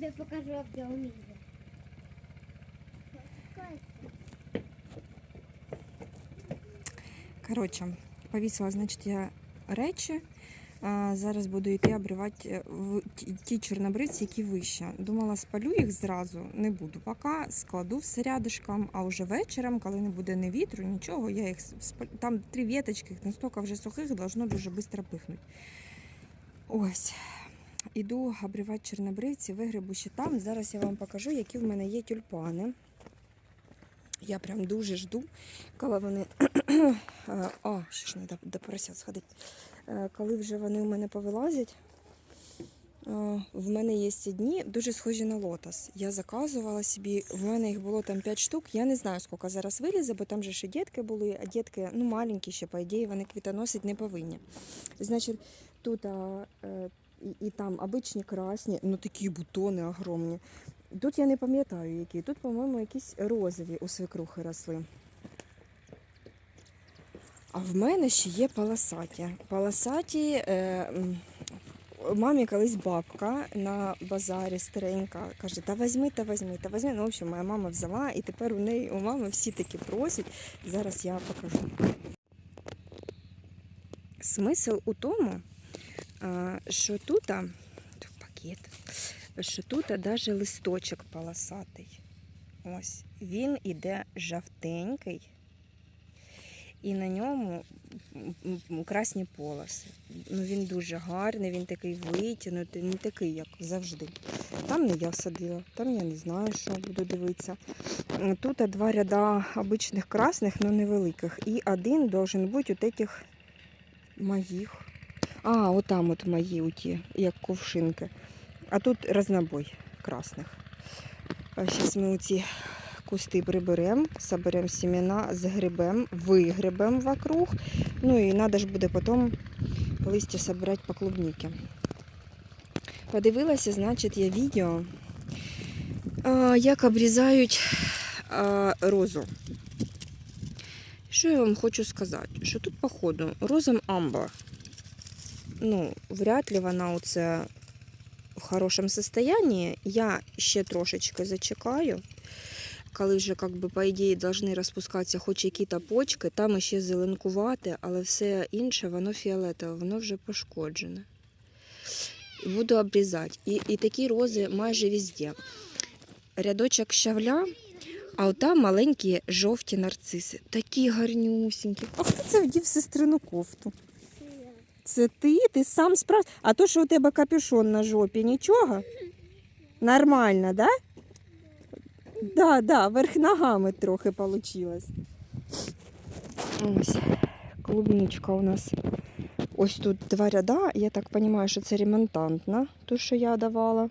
тобі покажу, як я вмію. Коротше, повісила, значить, я речі. А, зараз буду йти обривати е, в ті- чорнобривці, які вище. Думала, спалю їх зразу, не буду. Поки складу все рядишком, а вже вечором, коли не буде ні вітру, нічого, я їх спалю. Там три віточки, настільки вже сухих, должно дуже швидко пихнути. Ось. Іду обривати чорнобривці, вигребу ще там. Зараз я вам покажу, які в мене є тюльпани. Я прям дуже жду, коли вони. Е, О, ще ж треба до поросят сходити. Е, Коли вже вони у мене повилазять, е, в мене є ці дні дуже схожі на лотос. Я заказувала собі, в мене їх було там 5 штук. Я не знаю, скільки зараз вилізе, бо там же ще дітки були, а дітки ну, маленькі ще, по ідеї, вони квітоносить не повинні. Значить, тут е, і, і там обичні красні, ну такі бутони огромні. Тут я не пам'ятаю, які. Тут, по-моєму, якісь розові у свекрухи росли. А в мене ще є полосаті. Полосаті е, мамі колись бабка на базарі старенька каже, та візьми, та візьми, та візьми. Ну, в общем, моя мама взяла, і тепер у неї у мами всі такі просять. Зараз я покажу. Смисл у тому, що тут, пакет, що тут навіть листочок полосатий. Ось він іде жовтенький, і на ньому красні полоси. Ну, він дуже гарний, він такий витягнутий, не такий, як завжди. Там не я садила, там я не знаю, що буду дивитися. Тут два ряда обичних красних, але невеликих. І один должен бути от этих моїх. А, отам от мої оті, як ковшинки. А тут разнобой красних. Зараз ми оці кусти приберемо, соберемо семена, згребемо, вигребемо вокруг. Ну і треба ж буде потім листя собирати по клубніки. Подивилася, значить, я відео, як обрізають розу. Що я вам хочу сказати? Що тут, походу, розам амбар. Ну, вряд ли вона оце в хорошому состоянии. Я ще трошечки зачекаю. Коли вже, как би, по ідеї, повинні розпускатися хоч які-то почки, там ще зеленкувати, але все інше, воно фіолетове, воно вже пошкоджене. Буду обрізати. І, і такі рози майже везде. Рядочок щавля, а отам маленькі жовті нарциси. Такі гарнюсінькі. А хто це вдів сестрину кофту? Це ти? Ти сам справ. А то, що у тебе капюшон на жопі, нічого? Нормально, да? Да, да, верх ногами трохи получилось. Ось клубничка у нас. Ось тут два ряда. Я так розумію, що це ремонтантна, ту, що я давала.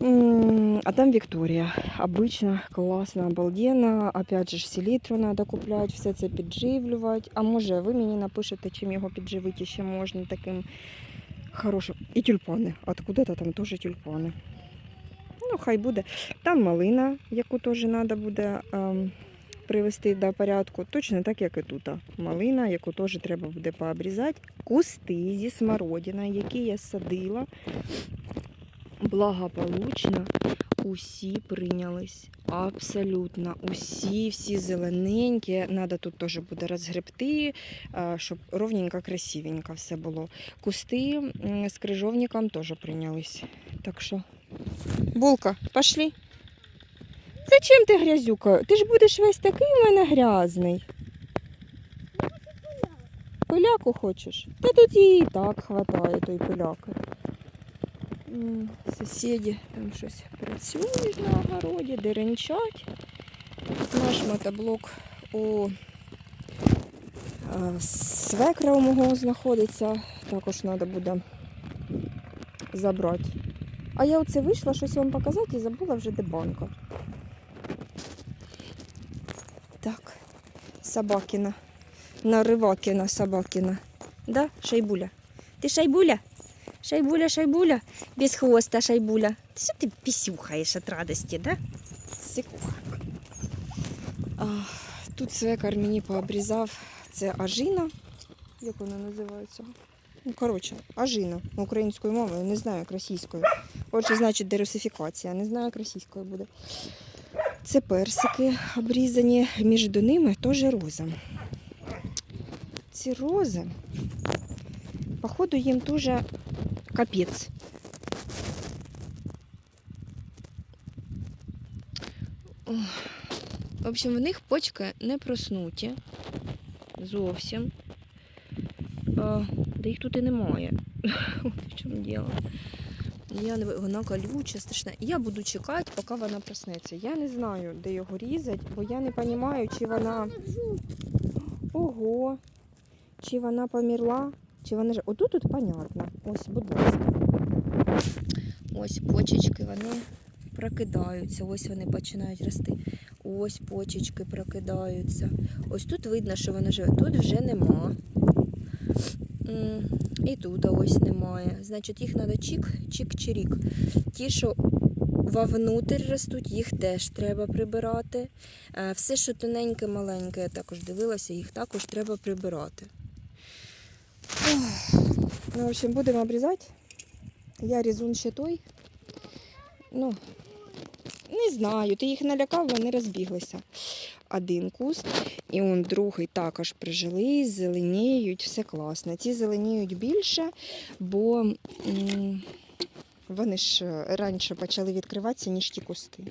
А там Вікторія. Обычно, класно, обалденно. Опять же, селітру треба купляти, все це підживлювати. А може, ви мені напишете, чим його підживити ще можна таким хорошим. І тюльпани. Откуда-то там теж тюльпани. Ну, хай буде. Там малина, яку теж треба буде ем, привести до порядку. Точно так, як і тут. Малина, яку теж треба буде пообрізати. Кусти зі смородиною, які я садила. Благополучно усі прийнялись. Абсолютно усі, всі зелененькі. Надо тут теж буде розгребти, щоб ровненько, красивенько все було. Кусти з крижовником теж прийнялись. Так що, булка, пошли. Зачем ти грязюка? Ти ж будеш весь такий у мене грязний. Пиляку хочеш? Та тут її і так хватає той пиляки. М, Сусіди там щось працюють на огороді, деренчать. Наш мотоблок у е, свекра у мого знаходиться. Також треба буде забрати. А я оце вийшла щось вам показати і забула вже де банка. Так, собакіна. Наривакіна собакіна. Да, шайбуля? Ти шайбуля? Шайбуля, шайбуля, без хвоста шайбуля. Що ти пісюхаєш від радості, да? Сикуха. Тут свекар мені пообрізав. Це ажина. Як вона називається? Ну, коротше, ажина українською мовою, не знаю, як російською. Отже, значить, дерусифікація. Не знаю, як російською буде. Це персики обрізані, між до ними теж роза. Ці рози, походу, їм теж капець. В общем, в них почки не проснуті. Зовсім. Да їх тут і немає. От в чому діло. Я не... Вона колюча, страшна. Я буду чекати, поки вона проснеться. Я не знаю, де його різати, бо я не розумію, чи вона. Ого. Чи вона померла, чи вона ж. Отут тут понятно. Ось, будь ласка. Ось почечки, вони прокидаються. Ось вони починають рости. Ось почечки прокидаються. Ось тут видно, що вона живе. Тут вже нема. І тут ось немає. Значить, їх треба чик, чик-чирік. Ті, що вовнутрь ростуть, їх теж треба прибирати. Е, Все, що тоненьке, маленьке, я також дивилася, їх також треба прибирати. Ну, в общем, будемо обрізати. Я різун ще той. Ну, не знаю, ти їх налякав, вони розбіглися. Один куст, і он другий також прижились, зеленіють, все класно. Ці зеленіють більше, бо вони ж е, раніше почали відкриватися, ніж ті кусти.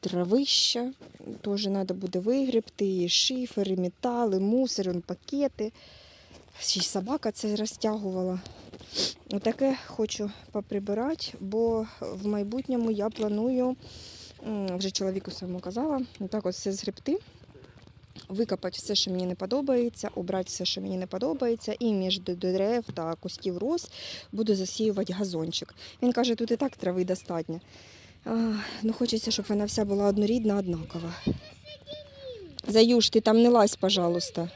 Травища теж треба буде вигребти, і шифери, метали, мусор, пакети. Ще собака це розтягувала. Отаке хочу поприбирати, бо в майбутньому я планую, вже чоловіку своєму казала, отак от все згребти, викопати все, що мені не подобається, обрати все, що мені не подобається, і між дерев та кустів роз буду засіювати газончик. Він каже, тут і так трави достатньо. А, ну, хочеться, щоб вона вся була однорідна, однакова. Заюш, ти там не лазь, пожалуйста.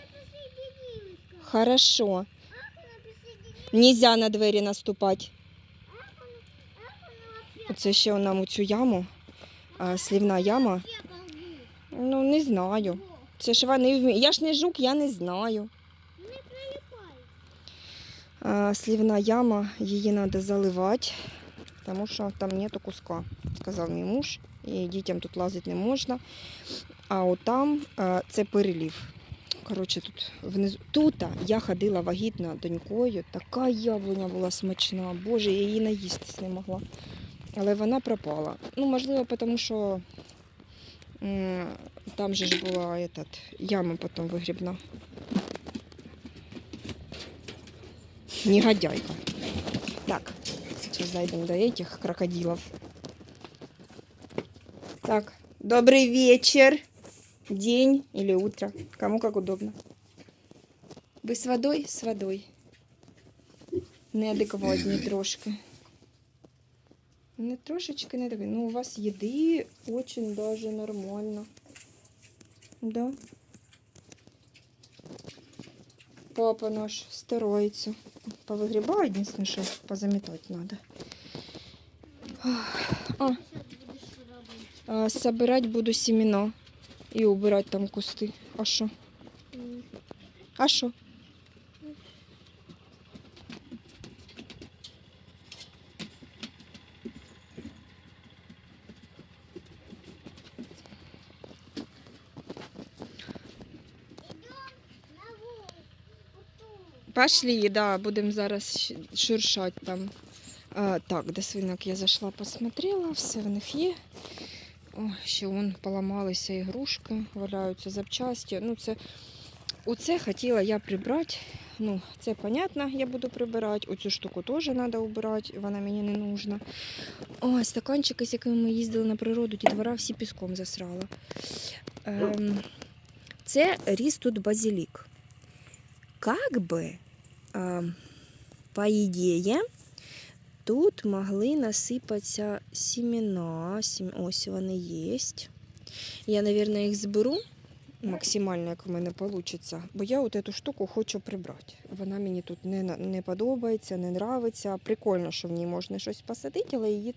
Хорошо. Нельзя на двері наступати. Оце ще нам у цю яму, а, слівна яма. Ну, не знаю. Це ж вони вмі- Я ж не жук, я не знаю. А, слівна яма, її треба заливати, тому що там нету куска, сказав мій муж. І дітям тут лазити не можна. А отам а, це перелів. Коротше, тут внизу. Тут я ходила вагітна донькою. Така яблуня була смачна. Боже, я її наїстись не могла. Але вона пропала. Ну, можливо, тому що м, там же ж була этот, яма потім вигрібна. Негодяйка. Так, сейчас зайдем до этих крокодилов. Так, добрый вечер. День или утро. Кому как удобно. Ви з водой? З водой. Неадекватні трошки. Не трошечки не таке. Ну, у вас їди очень даже нормально. Да. Папа наш старается. Повыгребаю, единственное, что позаметать надо. А, а, собирать буду семена и убирать там кусты. А что? А що? Пошли, да, будемо зараз шуршати там. А, так, до свинок я зайшла, посмотрела, все в них є. О, ще вон поламалися ігрушки, валяються запчасті. Ну, це, оце хотіла я прибрати. Ну, це понятно, я буду прибирати. Оцю штуку теж треба убирати, вона мені не нужна. О, стаканчики, з якими ми їздили на природу, дітвора всі піском засрала. Ем, це ріс тут базилік. Как бы, ем, по ідеї, тут могли насипатися семена. Ось вони є. Я, мабуть, їх зберу максимально, як у мене вийде. Бо я от цю штуку хочу прибрати. Вона мені тут не, не подобається, не нравиться. Прикольно, що в ній можна щось посадити, але її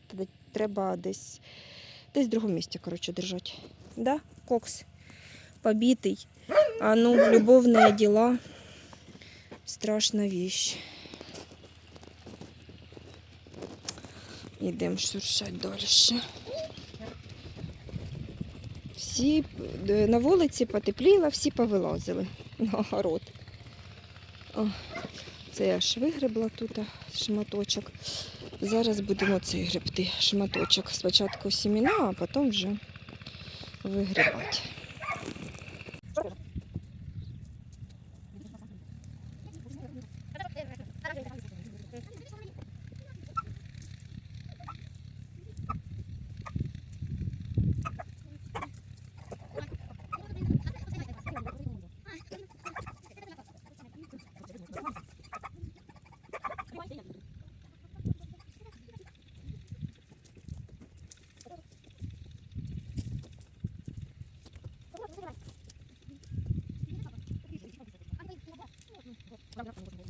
треба десь, десь в другому місці коротше, держати. Да, кокс побитий. А ну, любовні діла. Страшна вещь. Йдемо шуршати далі. Всі е, на вулиці потепліло, всі повилазили на огород. О, це я аж вигребла тут шматочок. Зараз будемо цей гребти шматочок. Спочатку сіміна, а потім вже รับรับ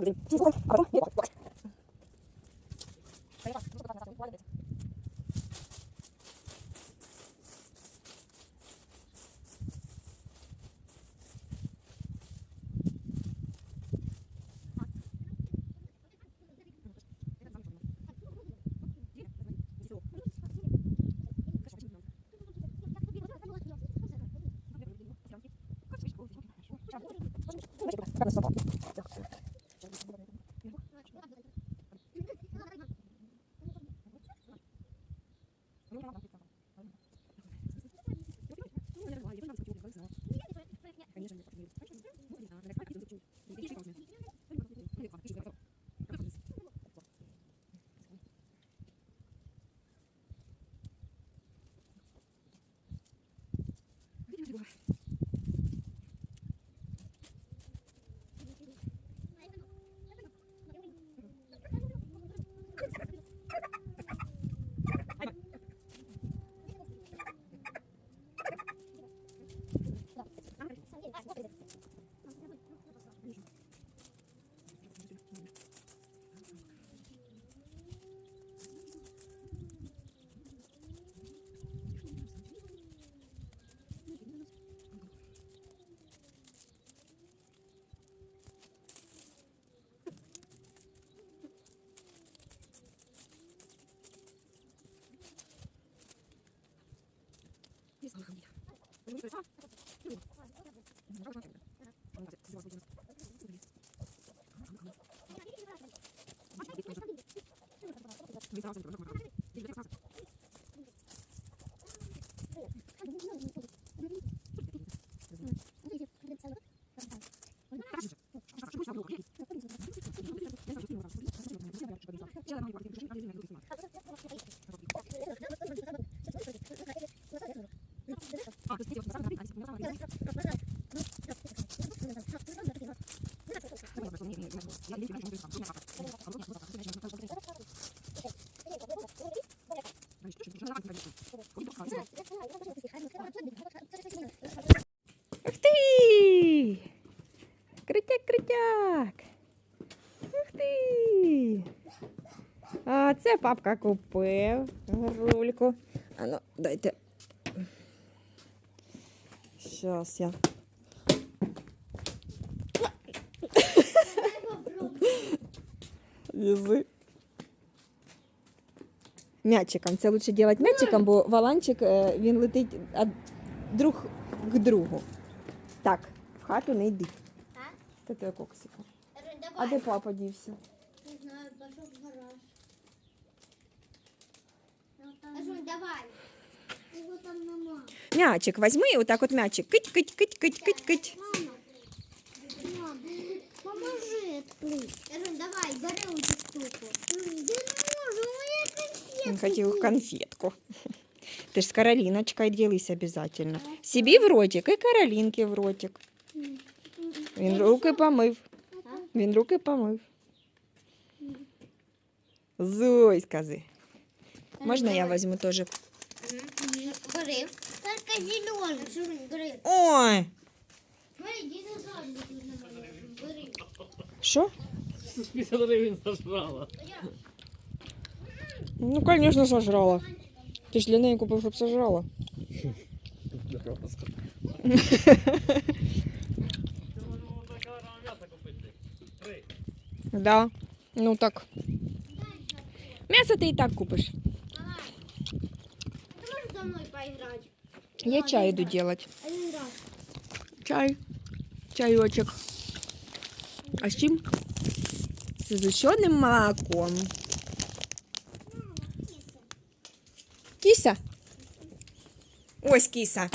친구들이 Gracias. Gracias. Ух ти! Критяк, критяк! Ух ти! А це папка купив. Грульку. Ану, дайте. Щас я. Язик. М'ячиком. Це лучше робити м'ячиком, бо валанчик е, він летить друг к другу. Так, в хату не йди. Та ти коксика. А де папа дівся? Не знаю, пошел в гараж. Рунь, давай. Его там нема. М'ячик візьми, і отак от м'ячик. Кить, кить, кить, кить, кить, кить. Мама. Мама, поможи открыть. Рунь, давай, бери эту штуку. Я не можу, у меня конфетки. Він хотів конфетку. Ти ж з Кароліночкою ділись обов'язково. Собі в ротик і Каролінки в ротик. Він руки помив. Він руки помив. Зой, скажи. Можна я візьму теж? Бери. Только зеленый. Рунь, бери. Ой! Бери, динозавр тут намалював. Бери. Що? 50 гривень зажрала. Ну, звісно, сожрала. Ти ж для неї купив, щоб сожрала. Ти можеш було два кілограми м'яса купити. Три. Да. Ну так. М'ясо ти і так купиш. Давай. Ты можешь со мной поиграть? Я чай іду делать. Один раз. Чай. Чайочок. А з чим? З зущеним молоком. Кіся? Ось кіса.